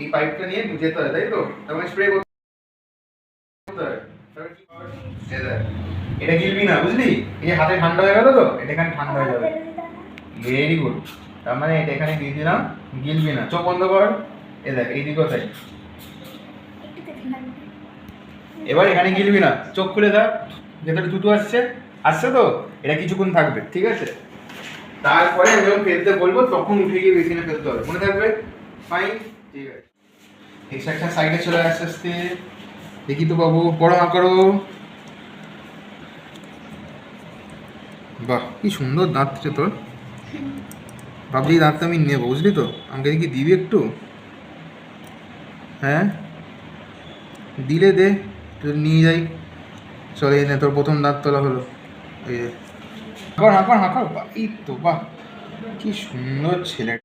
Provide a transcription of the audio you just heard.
এই পাইপটা নিয়ে যেতে হয় তাই তো? তার মানে স্প্রে করতে? এই এটা গিলবি না, বুঝলি? এই যে হাতে ঠান্ডা হয়ে গেল তো, এটা এখানে ঠান্ডা হয়ে যাবে। ভেরি গুড তার মানে এটা এখানে দিয়ে দিলাম, গিলবি না। চোখ বন্ধ কর। এ দেখ এইদিকেও তাই। এবার এখানে গিলবি না। চোখ খুলে দেখ, ভেতরে দুটো আসছে। আসছে তো? এটা কিছুক্ষণ থাকবে, ঠিক আছে? তারপরে আমি যখন ফেলতে বলব, তখন উঠে গিয়ে বেশি বেসিনে ফেলতে হবে। মনে থাকবে? ফাইন ঠিক সাইডে চলে আসছে আস্তে দেখি তো বাবু, পড়ো না করো। বাহ, কি সুন্দর দাঁত রে তোর। এই দাঁতটা আমি নেব, বুঝলি তো? আমাকে কি দিবি একটু? হ্যাঁ? দিলে দে নিয়ে যাই। চলে এনে তোর প্রথম দাঁত তোলা হলো। এই হাঁকর হাঁকর হাঁকর এই তো, বাহ, কি সুন্দর ছেলে।